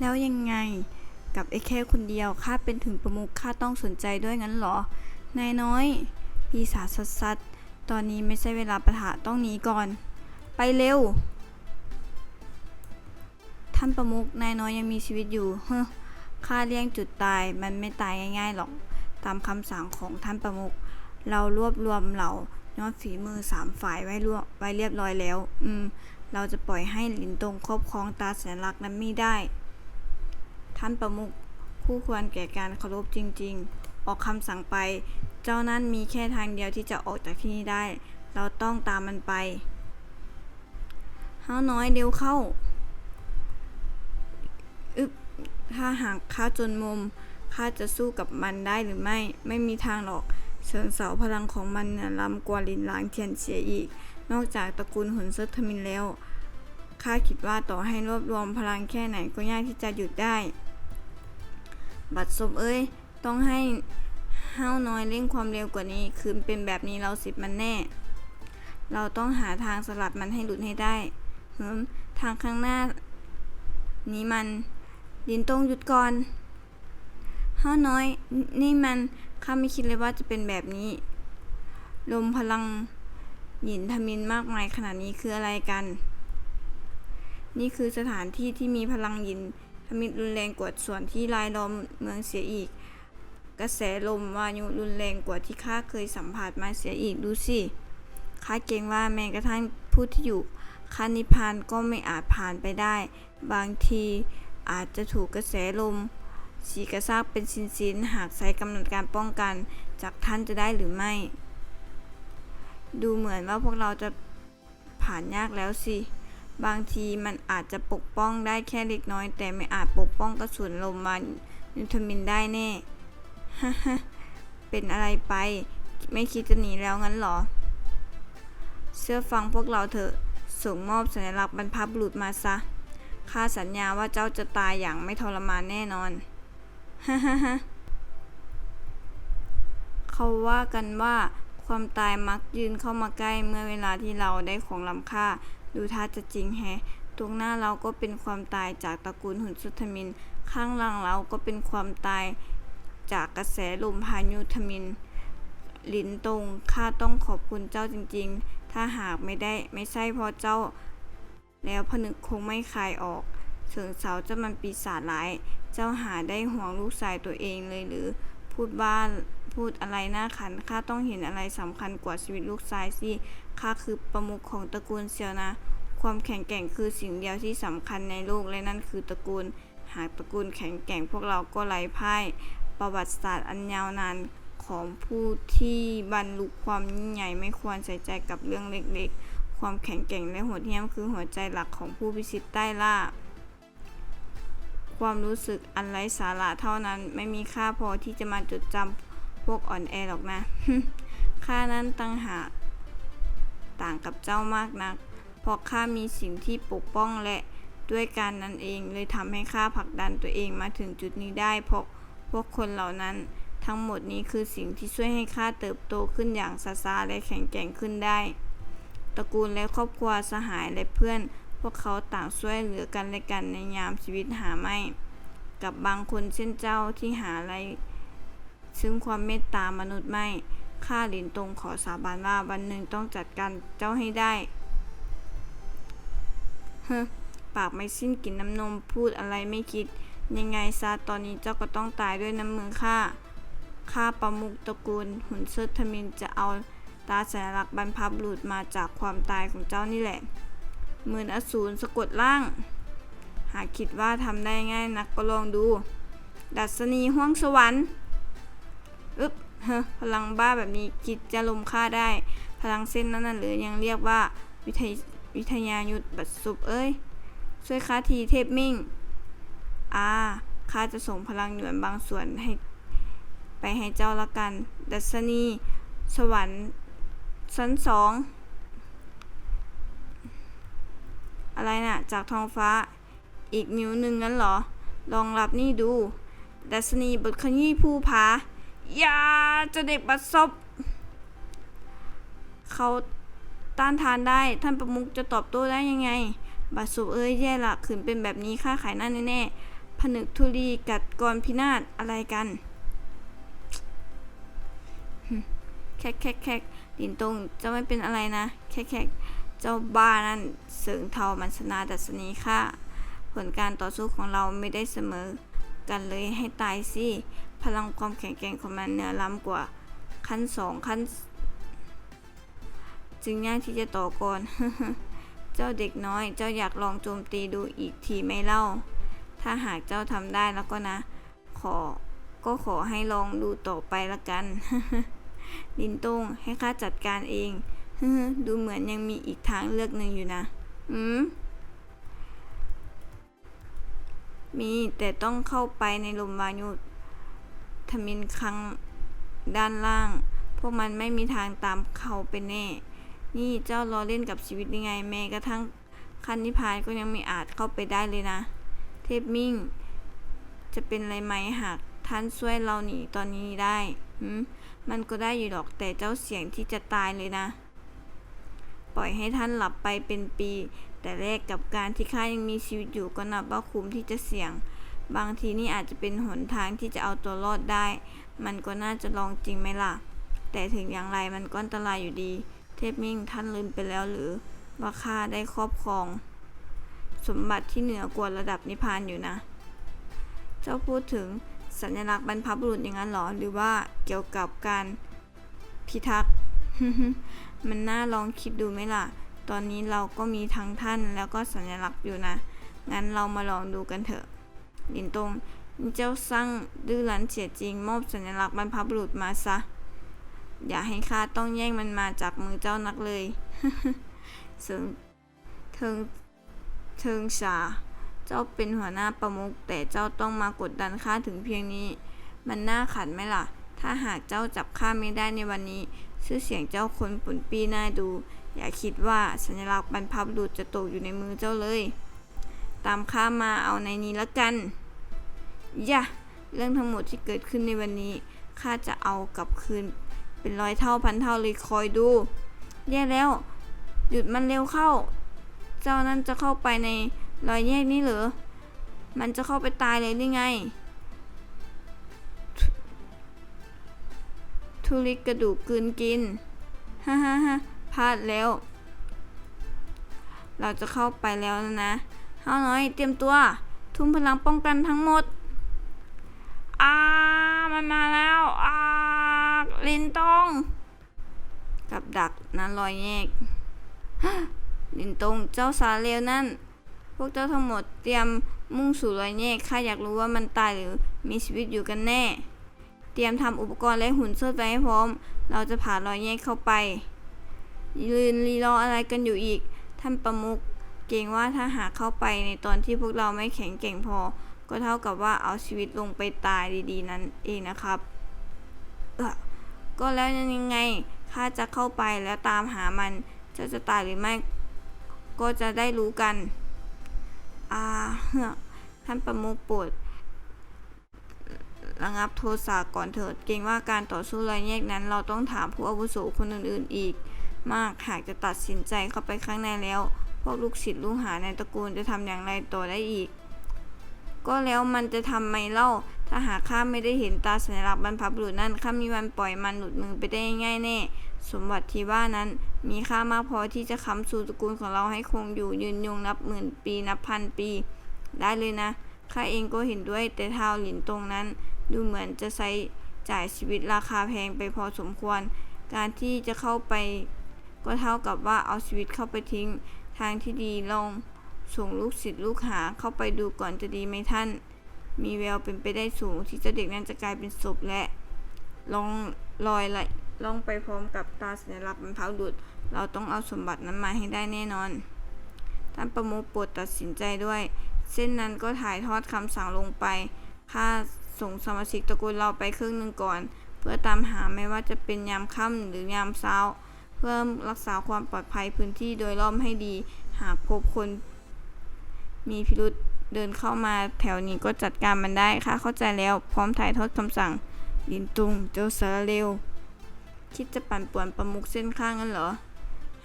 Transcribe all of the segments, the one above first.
แล้วยังไงกับไอ้แค่คนเดียวข้าเป็นถึงประมุขข้าต้องสนใจด้วยงั้นหรอ นายน้อย ปีศาจสัดตอนนี้ไม่ใช่เวลาประทะต้องหนีก่อน ไปเร็ว ท่านประมุขนายน้อยยังมีชีวิตอยู่เฮ้ข้าเลี่ยงจุดตายมันไม่ตายง่ายๆหรอก ตามคำสั่งของท่านประมุขเรารวบรวมเหล่ายอดฝีมือสามฝ่ายไว้รวไว้เรียบร้อยแล้ว อืม เราจะปล่อยให้หลินตงครอบครองตาแสนลักษณ์นั้นไม่ได้ ท่านประมุขคู่ควรแก่การเคารพจริง ๆ ออกคำสั่งไป เจ้านั้นมีแค่ทางเดียวที่จะออกจากที่นี่ได้ เราต้องตามมันไปเฮาน้อยเร็วเข้าอึบถ้าหากข้าจนมุมข้าจะสู้กับมันได้หรือไม่ ไม่มีทางหรอกเชิงเสาพลังของมันเนี่ยล้ำกว่าลินหลางเทียนเสียอีก นอกจากตระกูลหุนเซิร์ทมินแล้วข้าคิดว่าต่อให้รวบรวมพลังแค่ไหนก็ยากที่จะหยุดได้ บัดซบเอ้ย ต้องให้ห้าวน้อยเร่งความเร็วกว่านี้ คืนเป็นแบบนี้เราสิบมันแน่ เราต้องหาทางสลัดมันให้หลุดให้ได้เฮิมทางข้างหน้า นี้มันลินตงหยุดก่อนห้าวน้อยนนี่มันข้าไม่คิดเลยว่าจะเป็นแบบนี้ ลมพลังหยินทมินมากมายขนาดนี้คืออะไรกัน นี่คือสถานที่ที่มีพลังหยิน ทมินรุนแรงกว่าส่วนที่รายล้อมเมืองเสียอีก กระแสลมวายุรุนแรงกว่าที่ข้าเคยสัมผัสมาเสียอีกดูสิข้าเกรงว่าแม้กระทั่งผู้ที่อยู่คันนิพพานก็ไม่อาจผ่านไปได้ บางทีอาจจะถูกกระแสลมสีกระซากเป็นสินๆหากใช้กำหนดการป้องกันจากท่านจะได้หรือไม่ ดูเหมือนว่าพวกเราจะผ่านยากแล้วสิ บางทีมันอาจจะปกป้องได้แค่เล็กน้อย แต่ไม่อาจปกป้องกระสุนลมมานิวทมินได้แน่ฮ่าฮเป็นอะไรไป ไม่คิดจะหนีแล้วงั้นหรอเชื่อฟังพวกเราเถอะส่งมอบสัญลักษณ์บรรพบุรุษมาซะข้าสัญญาว่าเจ้าจะตายอย่างไม่ทรมานแน่นอนฮ่าฮ่าฮ่าเขาว่ากันว่าความตายมักยืนเข้ามาใกล้เมื่อเวลาที่เราได้ของล้ำค่า ดูท่าจะจริงแฮะ ตรงหน้าเราก็เป็นความตายจากตระกูลหุนสุทมิน ข้างหลังเราก็เป็นความตายจากกระแสลมพายุทมิน หลินตงข้าต้องขอบคุณเจ้าจริง ๆ ถ้าหากไม่ได้ไม่ใช่เพราะเจ้า แล้วผนึกคงไม่คลายออกเฉิงเสาเจะมันปีศาจร้าย เจ้าหาได้ห่วงลูกชายตัวเองเลยหรือ พูดบ้านพูดอะไรน่าขันข้าต้องเห็นอะไรสำคัญกว่าชีวิตลูกชายสิ ข้าคือประมุขของตระกูลเซียวนะ ความแข็งแกร่งคือสิ่งเดียวที่สำคัญในโลกและนั่นคือตระกูล หากตระกูลแข็งแกร่งพวกเราก็ไร้พ่าย ประวัติศาสตร์อันยาวนานของผู้ที่บรรลุความยิ่งใหญ่ไม่ควรใส่ใจกับเรื่องเล็กๆ ความแข็งแกร่งและโหดเหี้ยมคือหัวใจหลักของผู้พิชิตใต้ล่า ความรู้สึกอันไร้สาระเท่านั้นไม่มีค่าพอที่จะมาจดจำพวกอ่อนแอหรอกนะข้านั้นตั้งหาก ต่างกับเจ้ามากนัก เพราะข้ามีสิ่งที่ปกป้องและด้วยการนั้นเองเลยทำให้ข้าผลักดันตัวเองมาถึงจุดนี้ได้ เพราะพวกคนเหล่านั้น ทั้งหมดนี้คือสิ่งที่ช่วยให้ข้าเติบโตขึ้นอย่างช้าและแข็งแกร่งขึ้นได้ ตระกูลและครอบครัวสหายและเพื่อน พวกเขาต่างช่วยเหลือกันและกันในยามชีวิตหาไม่ กับบางคนเช่นเจ้าที่หาอะไร ซึ่งความเมตตามนุษย์ไม่ ข้าหลินตงขอสาบานว่าวันหนึ่งต้องจัดการเจ้าให้ได้เฮ้อปากไม่สิ้นกินน้ำนมพูดอะไรไม่คิด ยังไงซะตอนนี้เจ้าก็ต้องตายด้วยน้ำมือข้าข้าประมุกตระกูลหุนเซิร์ทมินจะเอาตาสัญลักษณ์บรรพบุรุษมาจากความตายของเจ้านี่แหละหมื่นอสูรสะกดล่าง หากคิดว่าทำได้ง่ายนักก็ลองดู ดัชนีห้วงสวรรค์ พลังบ้าแบบนี้คิดจะลมค่าได้ พลังเส้นนั้นน่ะหรือยังเรียกว่าวิทยวิทยายุทธบัดสุบเอ้ย ช่วยค้าทีเทพมิ่ง อ่าข้าจะส่งพลังหยวนบางส่วนให้ไปให้เจ้าละกัน ดัชนี สวรรค์ชั้นสอง อะไรน่ะ จากท้องฟ้า อีกนิ้วหนึ่งงั้นเหรอ ลองรับนี่ดู ดัชนีบทขยี้ผู้ผา อย่าเจะเด็กบัดซบเขาต้านทานได้ ท่านประมุขจะตอบโต้ได้ยังไง บัดซบเอ้ยแย่ละขืนเป็นแบบนี้ค่าขายหน้าแน่ๆผนึกธุลีกัดกรพินาศอะไรกันแคกแคกแคกดินตรงจ้าไม่เป็นอะไรนะ แคกแคกเจ้าบ้านั่นเสริงเทามันชนาดัศนีค่ะผลการต่อสู้ของเราไม่ได้เสมอ กันเลยให้ตายสิ พลังความแข็งแกร่งของมันเหนือล้ำกว่าขั้นสองขั้น จึงยากที่จะต่อกรเจ้าเด็กน้อย เจ้าอยากลองโจมตีดูอีกทีไหมเล่า ถ้าหากเจ้าทำได้แล้วก็นะ ขอ ก็ขอให้ลองดูต่อไปละกัน ลินตงให้ข้าจัดการเอง ดูเหมือนยังมีอีกทางเลือกหนึ่งอยู่นะ อืม มีแต่ต้องเข้าไปในลมวายุทมินครั้งด้านล่าง พวกมันไม่มีทางตามเขาไปแน่ นี่เจ้ารอเล่นกับชีวิตยังไง แม้กระทั่งคันนิพพานก็ยังไม่อาจเข้าไปได้เลยนะ เทพมิ่ง จะเป็นไรไหมหากท่านช่วยเราหนีตอนนี้ได้หืมมันก็ได้อยู่หรอกแต่เจ้าเสี่ยงที่จะตายเลยนะ ปล่อยให้ท่านหลับไปเป็นปี แต่แรกกับการที่ข้ายังมีชีวิตอยู่ก็นับว่าคุ้มที่จะเสี่ยง บางทีนี่อาจจะเป็นหนทางที่จะเอาตัวรอดได้ มันก็น่าจะลองจริงไหมล่ะ แต่ถึงอย่างไรมันก็อันตรายอยู่ดี เทพมิ่งท่านลืมไปแล้วหรือว่าข้าได้ครอบครอง สมบัติที่เหนือกว่าระดับนิพพานอยู่นะ เจ้าพูดถึงสัญลักษณ์บรรพบุรุษอย่างนั้นหรอ หรือว่าเกี่ยวกับการพิทักษ์ มันน่าลองคิดดูไหมล่ะ ตอนนี้เราก็มีทั้งท่านแล้วก็สัญลักษณ์อยู่นะ งั้นเรามาลองดูกันเถอะลินตงเจ้าสร้างดื้อรั้นเฉียดจริง มอบสัญลักษณ์บรรพบุรุษมาซะ อย่าให้ข้าต้องแย่งมันมาจากมือเจ้านักเลยเสิงเทิงเทิงชา เจ้าเป็นหัวหน้าประมุขแต่เจ้าต้องมากดดันข้าถึงเพียงนี้ มันน่าขัดไหมล่ะ ถ้าหากเจ้าจับข้าไม่ได้ในวันนี้ ชื่อเสียงเจ้าคนปุ่นปีน่าดู อย่าคิดว่าสัญลักษณ์บรรพบุรุษจะตกอยู่ในมือเจ้าเลย ตามข้ามาเอาในนี้ละกัน อย่าเรื่องทั้งหมดที่เกิดขึ้นในวันนี้ข้าจะเอากลับคืน เป็นร้อยเท่าพันเท่าเลยคอยดู แย่แล้ว หยุดมันเร็วเข้า เจ้านั่นจะเข้าไปในรอยแยกนี้เหรอ มันจะเข้าไปตายเลยนี่ไง ทุลิกกระดูกกืนกิน ฮ่าฮ่าฮ่า ลาดแล้ว เราจะเข้าไปแล้วนะเฮาน้อยเตรียมตัว ทุ่มพลังป้องกันทั้งหมดอ่ามันมาแล้วอ่าลินตงกับดักนั้นรอยแยกลินตงเจ้าสาเลวนั่น พวกเจ้าทั้งหมดเตรียมมุ่งสู่รอยแยกข้าอยากรู้ว่ามันตายหรือมีชีวิตอยู่กันแน่ เตรียมทำอุปกรณ์และหุ่นเชิดไว้ให้พร้อม เราจะผ่านรอยแยกเข้าไป ยืนรีรออะไรกันอยู่อีก ท่านประมุขเกรงว่าถ้าหากเข้าไปในตอนที่พวกเราไม่แข็งแกร่งพอ ก็เท่ากับว่าเอาชีวิตลงไปตายดีๆ นั่นเองนะครับเออก็แล้วยังไงข้าจะเข้าไปแล้วตามหามันจะจะตายหรือไม่ ก็จะได้รู้กัน อ่าเฮ้ท่านประมุขโปรดระงับโทสะก่อนเถิด เกรงว่าการต่อสู้รอยแยกนั้น เราต้องถามผู้อาวุโสคนอื่นๆอีก มาก หากจะตัดสินใจเข้าไปข้างในแล้ว พวกลูกศิษย์ลูกหาในตระกูลจะทำอย่างไรต่อได้อีก ก็แล้วมันจะทำไมเล่า ถ้าหากข้าไม่ได้เห็นตาสัญลักษณ์บรรพบุรุษนั่นข้ามีวันปล่อยมันหลุดมือไปได้ง่ายแน่ สมบัติที่ว่านั้นมีค่ามากพอที่จะค้ำสู่ตระกูลของเราให้คงอยู่ยืนยงนับหมื่นปีนับพันปี ได้เลยนะข้าเองก็เห็นด้วยแต่ท้าหลินตรงนั้น ดูเหมือนจะใช้จ่ายชีวิตราคาแพงไปพอสมควร การที่จะเข้าไป ก็เท่ากับว่าเอาชีวิตเข้าไปทิ้ง ทางที่ดีลองส่งลูกศิษย์ลูกหาเข้าไปดูก่อนจะดีไหมท่าน มีแววเป็นไปได้สูงที่เจ้าเด็กนั้นจะกลายเป็นศพและลองลอยไหลล่องไปพร้อมกับตาสัญลักษณ์บรรพบุรุษเราต้องเอาสมบัตินั้นมาให้ได้แน่นอน ท่านประมุขโปรดตัดสินใจด้วย เส้นนั้นก็ถ่ายทอดคำสั่งลงไปข้าส่งสมาชิกตระกูลเราไปครึ่งหนึ่งก่อน เพื่อตามหาไม่ว่าจะเป็นยามค่ำหรือยามเช้า เพื่อรักษาความปลอดภัยพื้นที่โดยรอบให้ดี หากพบคนมีพิรุษเดินเข้ามาแถวนี้ก็จัดการมันได้ข้าเข้าใจแล้วพร้อมถ่ายทอดคำสั่ง ลินตุงเจ้าสารเร็ว คิดจะปั่นป่วนประมุขเส้นข้างงั้นเหรอ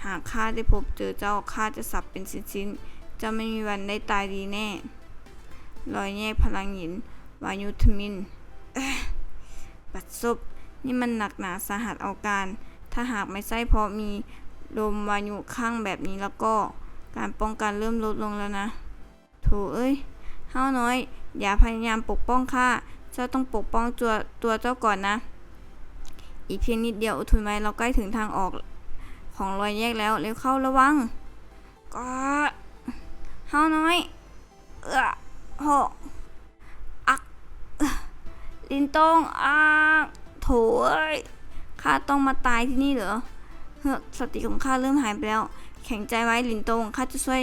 หากข้าได้พบเจอเจ้าข้าจะสับเป็นชิ้นๆจ้าไม่มีวันได้ตายดีแน่รอยแยกพลังหยินวายุทมินบัดซบนี่มันหนักหนาสาหัสเอาการ ถ้าหากไม่ใช่เพราะมีลมวายุข้างแบบนี้แล้วก็การป้องกันเริ่มลดลงแล้วนะโถเอ้ยห้าน้อย อย่าพยายามปกป้องข้าเจ้าต้องปกป้องตัวตัวเจ้าก่อนนะ อีกเพียงนิดเดียวอดทนไว้เราใกล้ถึงทางออกของรอยแยกแล้วเร็วเข้าระวังก็ห้าน้อย เอื้อโหอักลินตงอักโถย ข้าต้องมาตายที่นี่เหรอเฮ้อสติของข้าเริ่มหายไปแล้ว แข็งใจไว้หลินโตงข้าจะช่วย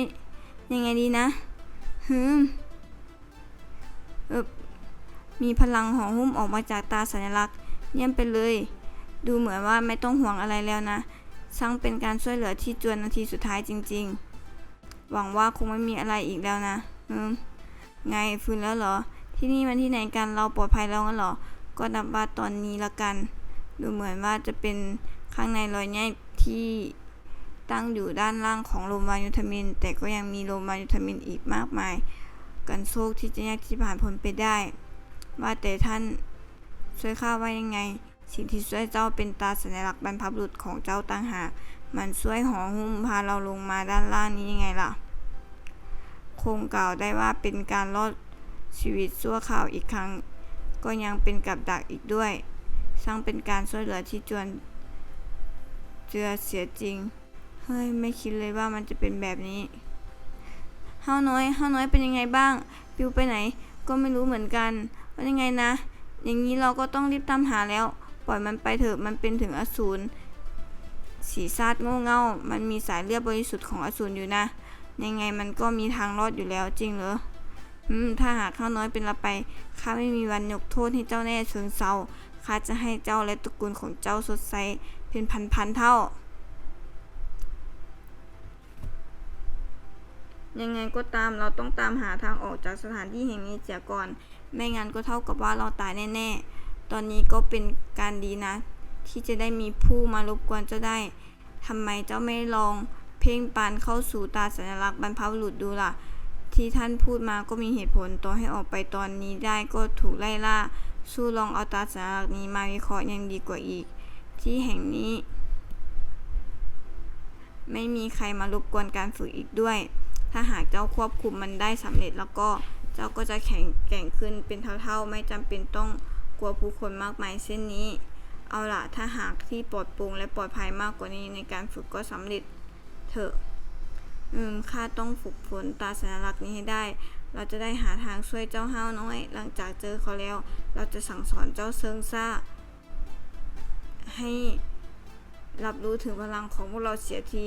ยังไงดีนะฮึมเออมีพลังห่อหุ้มออกมาจากตาสัญลักษณ์ เยี่ยมไปเลย ดูเหมือนว่าไม่ต้องห่วงอะไรแล้วนะช่างเป็นการช่วยเหลือที่จวนนาทีสุดท้ายจริง ๆ หวังว่าคงไม่มีอะไรอีกแล้วนะอืมไงฟื้นแล้วเหรอ ที่นี่มันที่ไหนกันเราปลอดภัยแล้วงั้นเหรอ ก็นับว่าตอนนี้ละกัน ดูเหมือนว่าจะเป็นข้างในรอยแยกที่ตั้งอยู่ด้านล่างของโรมายูทามิน แต่ก็ยังมีโรมายูทามินอีกมากมาย กันโชคที่จะแยกที่ผ่านพ้นไปได้ ว่าแต่ท่านช่วยข้าไว้ยังไง สิ่งที่ช่วยเจ้าเป็นตาสัญลักษณ์บรรพบุรุษของเจ้าต่างหากมันช่วยห่อหุ้มพาเราลงมาด้านล่างนี้ยังไงล่ะ คงกล่าวได้ว่าเป็นการรอดชีวิตชั่วข่าวอีกครั้ง ก็ยังเป็นกับดักอีกด้วย ช่างเป็นการช่วยเหลือที่จวนเจือเสียจริง เฮ้ย ไม่คิดเลยว่ามันจะเป็นแบบนี้ห้าน้อยห้าน้อยเป็นยังไงบ้าง ปิวไปไหน ก็ไม่รู้เหมือนกันว่ายังไงนะ อย่างนี้เราก็ต้องรีบตามหาแล้ว ปล่อยมันไปเถอะ มันเป็นถึงอสูร สีซาดโง่เง่า มันมีสายเลือดบริสุทธิ์ของอสูรอยู่นะ ยังไงมันก็มีทางรอดอยู่แล้วจริงเหรออืม ถ้าหากข้าน้อยเป็นละไป ข้าไม่มีวันยกโทษให้เจ้าแน่เชิงเซา ข้าจะให้เจ้าและตระกูลของเจ้าสดใสเป็นพันพันๆเท่า ยังไงก็ตามเราต้องตามหาทางออกจากสถานที่แห่งนี้เสียก่อน ไม่งั้นก็เท่ากับว่าเราตายแน่ๆ ตอนนี้ก็เป็นการดีนะ ที่จะได้มีผู้มารบกวนเจ้าได้ทำไมเจ้าไม่ลองเพ่งปานเข้าสู่ตาสัญลักษณ์บรรพบุรุษดูล่ะ ที่ท่านพูดมาก็มีเหตุผลต่อให้ออกไปตอนนี้ได้ก็ถูกไล่ล่า สู้ลองเอาตาสัญลักษณ์นี้มาวิเคราะห์ยังดีกว่าอีก ที่แห่งนี้ ไม่มีใครมารบกวนการฝึกอีกด้วย ถ้าหากเจ้าควบคุมมันได้สำเร็จแล้วก็เจ้าก็จะแข็งแกร่งขึ้นเป็นเท่าๆ ไม่จำเป็นต้องกลัวผู้คนมากมายเช่นนี้ เอาล่ะถ้าหากที่ปลอดโปร่งและปลอดภัยมากกว่านี้ในการฝึกก็สำเร็จเถอะ อืมข้าต้องฝึกฝนตาสัญลักษณ์นี้ให้ได้ เราจะได้หาทางช่วยเจ้าห้าวน้อย หลังจากเจอเขาแล้ว เราจะสั่งสอนเจ้าเซิงซ่า ให้รับรู้ถึงพลังของพวกเราเสียที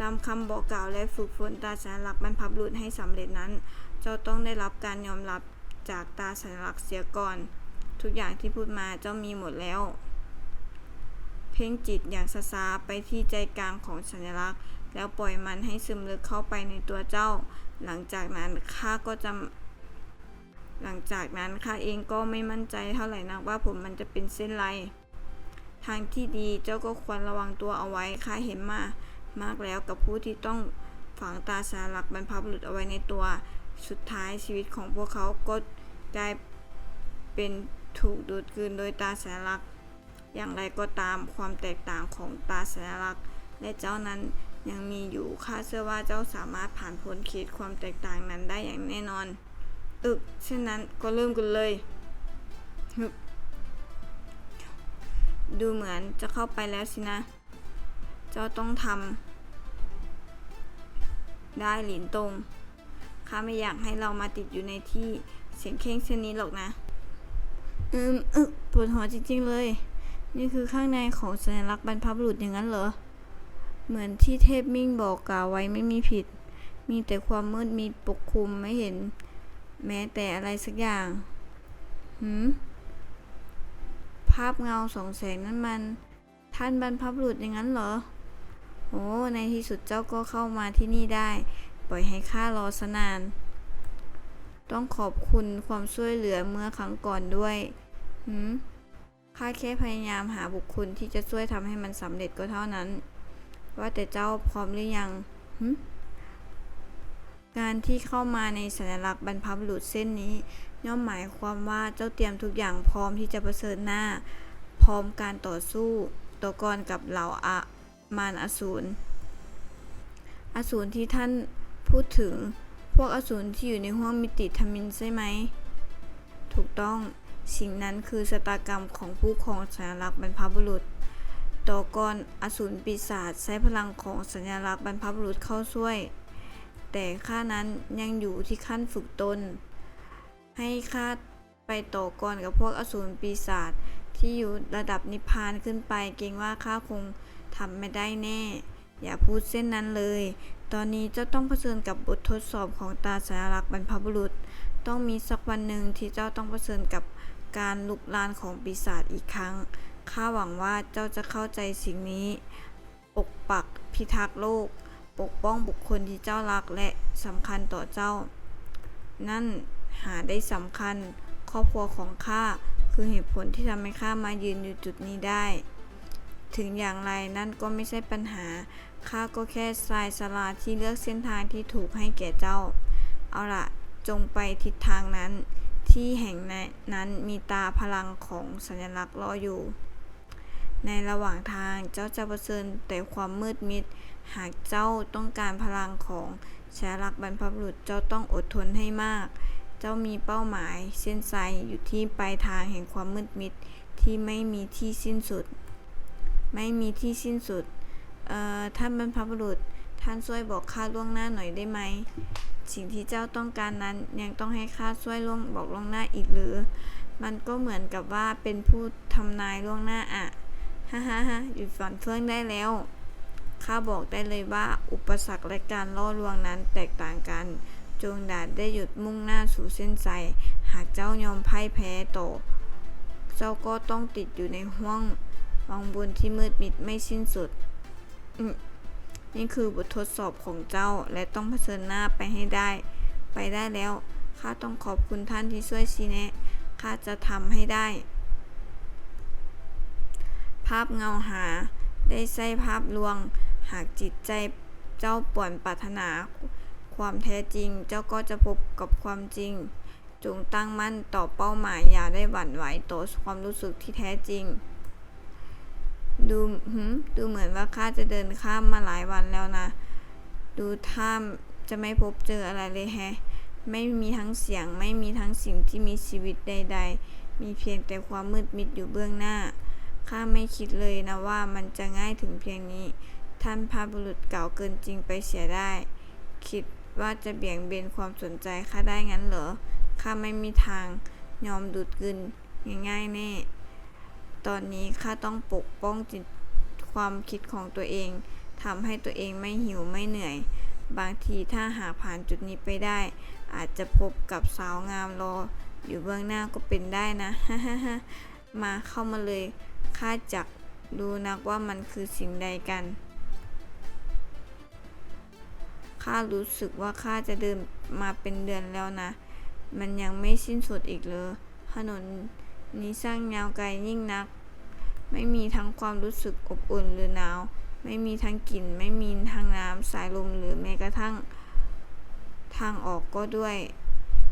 ตามคำบอกกล่าวและฝึกฝนตาสัญลักษณ์บรรพบุรุษให้สำเร็จนั้น เจ้าต้องได้รับการยอมรับจากตาสัญลักษณ์เสียก่อน ทุกอย่างที่พูดมาเจ้ามีหมดแล้ว เพ่งจิตอย่างซาๆไปที่ใจกลางของสัญลักษณ์ แล้วปล่อยมันให้ซึมลึกเข้าไปในตัวเจ้า หลังจากนั้นข้าก็จะ หลังจากนั้นข้าเองก็ไม่มั่นใจเท่าไหร่นักว่าผมมันจะเป็นเส้นไรทางที่ดีเจ้าก็ควรระวังตัวเอาไว้ข้าเห็นมามากแล้วกับผู้ที่ต้องฝังตาสาลักบรรพบุรุษเอาไว้ในตัว สุดท้ายชีวิตของพวกเขาก็กลายเป็นถูกดูดกลืนโดยตาสัญลัก อย่างไรก็ตามความแตกต่างของตาสัญลักและเจ้านั้น ยังมีอยู่ข้าเชื่อว่าเจ้าสามารถผ่านพ้นเขตความแตกต่างนั้นได้อย่างแน่นอน อึกเช่นนั้นก็เริ่มกันเลย ดูเหมือนจะเข้าไปแล้วสินะ เจ้าต้องทำได้หลินตรงข้าไม่อยากให้เรามาติดอยู่ในที่เสียงเคร่งเช่นนี้หรอกนะอืมอึกปวดหัวจริงๆเลย นี่คือข้างในของสัญลักษณ์บรรพบุรุษอย่างนั้นเหรอ เหมือนที่เทพมิ่งบอกกล่าวไว้ไม่มีผิด มีแต่ความมืดมีปกคลุมไม่เห็น แม้แต่อะไรสักอย่าง หืม ภาพเงาสองแสงนั้นมัน ท่านบรรพบุรุษอย่างนั้นเหรอ โอ้ ในที่สุดเจ้าก็เข้ามาที่นี่ได้ ปล่อยให้ข้ารอสนาน ต้องขอบคุณความช่วยเหลือเมื่อครั้งก่อนด้วย หืมข้าแค่พยายามหาบุคคลที่จะช่วยทำให้มันสำเร็จก็เท่านั้น ว่าแต่เจ้าพร้อมหรือยังการที่เข้ามาในสัญลักษณ์บรรพบุรุษเส้นนี้ ย่อมหมายความว่าเจ้าเตรียมทุกอย่างพร้อมที่จะเผชิญหน้า พร้อมการต่อสู้ต่อกรกับเหล่าอามารอสูรอสูรที่ท่านพูดถึงพวกอสูรที่อยู่ในห้วงมิติธมินใช่ไหม ถูกต้องสิ่งนั้นคือชะตากรรมของผู้ครองสัญลักษณ์บรรพบุรุษ ต่อกรอสูรปีศาจใช้พลังของสัญลักษณ์บรรพบุรุษเข้าช่วย แต่ข้านั้นยังอยู่ที่ขั้นฝึกตน ให้ข้าไปต่อกรกับพวกอสูรปีศาจที่อยู่ระดับนิพพานขึ้นไปเกรงว่าข้าคงทำไม่ได้แน่ อย่าพูดเส้นนั้นเลย ตอนนี้เจ้าต้องเผชิญกับบททดสอบของตาสัญลักษณ์บรรพบุรุษ ต้องมีสักวันหนึ่งที่เจ้าต้องเผชิญกับการลุกลานของปีศาจอีกครั้ง ข้าหวังว่าเจ้าจะเข้าใจสิ่งนี้ ปกปักพิทักษ์โลก ปกป้องบุคคลที่เจ้ารักและสำคัญต่อเจ้า นั่นหาได้สำคัญครอบครัวของข้าคือเหตุผลที่ทำให้ข้ามายืนอยู่จุดนี้ได้ ถึงอย่างไรนั่นก็ไม่ใช่ปัญหา ข้าก็แค่ทรายสลาที่เลือกเส้นทางที่ถูกให้แก่เจ้า เอาละจงไปทิศทางนั้น ที่แห่งนั้นมีตาพลังของสัญลักษณ์รออยู่ ในระหว่างทางเจ้าจะเผชิญแต่ความมืดมิด หากเจ้าต้องการพลังของสัญลักษณ์บรรพบุรุษเจ้าต้องอดทนให้มาก เจ้ามีเป้าหมาย เส้นไซอยู่ที่ปลายทางแห่งความมืดมิดที่ไม่มีที่สิ้นสุด ไม่มีที่สิ้นสุด เอ่อ ท่านบรรพบุรุษ ท่านช่วยบอกข้าล่วงหน้าหน่อยได้ไหม สิ่งที่เจ้าต้องการนั้นยังต้องให้ข้าช่วยล่วงบอกล่วงหน้าอีกหรือ มันก็เหมือนกับว่าเป็นผู้ทำนายล่วงหน้าอะ ฮ่าฮ่าฮ่าหยุดฝันเฟื่องได้แล้ว ข้าบอกได้เลยว่าอุปสรรคและการล่อลวงนั้นแตกต่างกัน จงดาดได้หยุดมุ่งหน้าสู่เส้นใจ หากเจ้ายอมพ่ายแพ้ต่อ เจ้าก็ต้องติดอยู่ในห้วงวังบนที่มืดมิดไม่สิ้นสุด นี่คือบททดสอบของเจ้าและต้องเผชิญหน้าไปให้ได้ ไปได้แล้ว ข้าต้องขอบคุณท่านที่ช่วยชี้แนะ ข้าจะทำให้ได้ ภาพเงาหา ได้ใช้ภาพลวง หากจิตใจเจ้าป่วนปรารถนา ความแท้จริงเจ้าก็จะพบกับความจริง จงตั้งมั่นต่อเป้าหมายอย่าได้หวั่นไหวต่อความรู้สึกที่แท้จริง ดูหืมดูเหมือนว่าข้าจะเดินข้ามมาหลายวันแล้วนะ ดูท่ามจะไม่พบเจออะไรเลยแฮะ ไม่มีทั้งเสียง ไม่มีทั้งสิ่งที่มีชีวิตใด ๆ มีเพียงแต่ความมืดมิดอยู่เบื้องหน้า ข้าไม่คิดเลยนะว่ามันจะง่ายถึงเพียงนี้ ท่านพระบุรุษเก่าเกินจริงไปเสียได้ คิดว่าจะเบี่ยงเบนความสนใจข้าได้งั้นเหรอ ข้าไม่มีทางยอมดูดกลืนง่ายๆแน่ ตอนนี้ข้าต้องปกป้องจิตความคิดของตัวเอง ทำให้ตัวเองไม่หิวไม่เหนื่อย บางทีถ้าหากผ่านจุดนี้ไปได้ อาจจะพบกับสาวงามรอ อยู่เบื้องหน้าก็เป็นได้นะ ฮ่าฮ่ามาเข้ามาเลย ข้าจักดูนักว่ามันคือสิ่งใดกัน ข้ารู้สึกว่าข้าจะเดินมาเป็นเดือนแล้วนะ มันยังไม่สิ้นสุดอีกเลยถนนนี้สร้างยาวไกลยิ่งนัก ไม่มีทั้งความรู้สึกอบอุ่นหรือหนาว ไม่มีทั้งกลิ่น ไม่มีทางน้ำสายลมหรือแม้กระทั่งทางออกก็ด้วย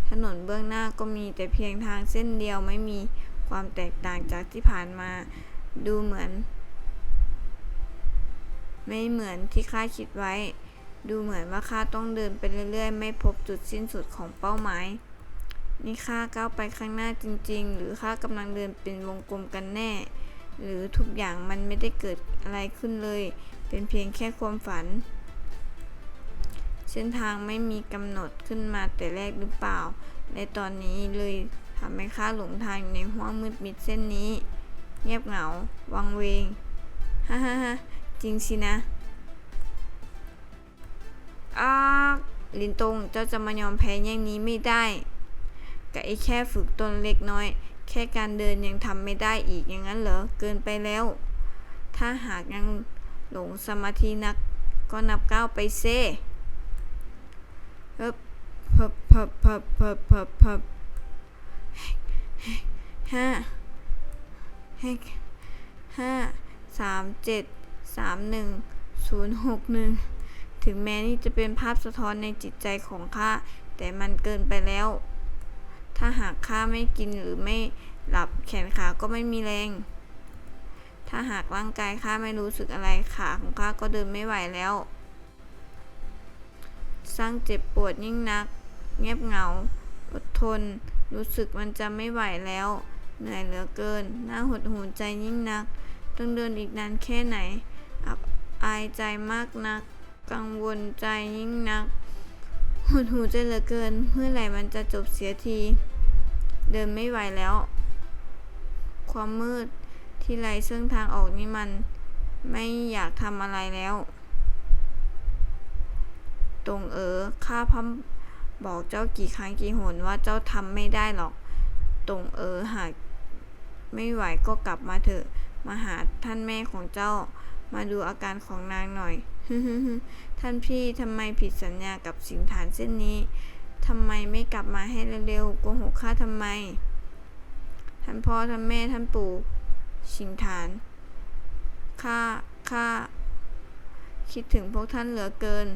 ถนนเบื้องหน้าก็มีแต่เพียงทางเส้นเดียวไม่มี ความแตกต่างจากที่ผ่านมา ดูเหมือน ไม่เหมือนที่ข้าคิดไว้ ดูเหมือนว่าข้าต้องเดินไปเรื่อย ๆ ไม่พบจุดสิ้นสุดของเป้าหมาย นี่ข้าก้าวไปข้างหน้าจริง ๆ หรือข้ากำลังเดินเป็นวงกลมกันแน่ หรือทุกอย่างมันไม่ได้เกิดอะไรขึ้นเลย เป็นเพียงแค่ความฝันเส้นทางไม่มีกำหนดขึ้นมาแต่แรกหรือเปล่าและตอนนี้เลย ทำให้ข้าหลงทางอยู่ในห้วงมืดมิดเส้นนี้ เงียบเหงา วังเวง ฮ่าฮ่าฮ่าจริงสินะอ้าลินตงเจ้าจะมายอมแพ้อย่างนี้ไม่ได้กับไอ้แค่ฝึกตนเล็กน้อย แค่การเดินยังทำไม่ได้อีกอย่างนั้นเหรอ เกินไปแล้ว ถ้าหากยังหลงสมาธินัก ก็นับก้าวไปเซ่เพิบเพิบเพิบเพิบเพิบเพิบ ห้าห้าสามเจ็ดสามหนึ่งศูนย์หกหนึ่งถึงแม้นี่จะเป็นภาพสะท้อนในจิตใจของข้า แต่มันเกินไปแล้ว ถ้าหากข้าไม่กินหรือไม่หลับแขนขาก็ไม่มีแรง ถ้าหากร่างกายข้าไม่รู้สึกอะไรขาของข้าก็เดินไม่ไหวแล้ว สร้างเจ็บปวดยิ่งนัก เงียบเหงา อดทน รู้สึกมันจะไม่ไหวแล้ว เหนื่อยเหลือเกิน หน่าหดหูใจยิ่งนัก ต้องเดินอีกนานแค่ไหน อับอายใจมากนัก กังวลใจยิ่งนัก หดหูใจเหลือเกิน เมื่อไหร่มันจะจบเสียที เดินไม่ไหวแล้ว ความมืดที่ไรซึ่งทางออกนี้มันไม่อยากทำอะไรแล้ว ตรงเออข้าพัม บอกเจ้ากี่ครั้งกี่หนว่าเจ้าทำไม่ได้หรอก ตรงเออหากไม่ไหวก็กลับมาเถอะมาหาท่านแม่ของเจ้า มาดูอาการของนางหน่อย ท่านพี่ทำไมผิดสัญญากับสิงฐานเส้นนี้ทำไมไม่กลับมาให้เร็วๆโกหกข้าทำไม ท่านพ่อท่านแม่ท่านปู่สิงฐานข้าข้าคิดถึงพวกท่านเหลือเกิน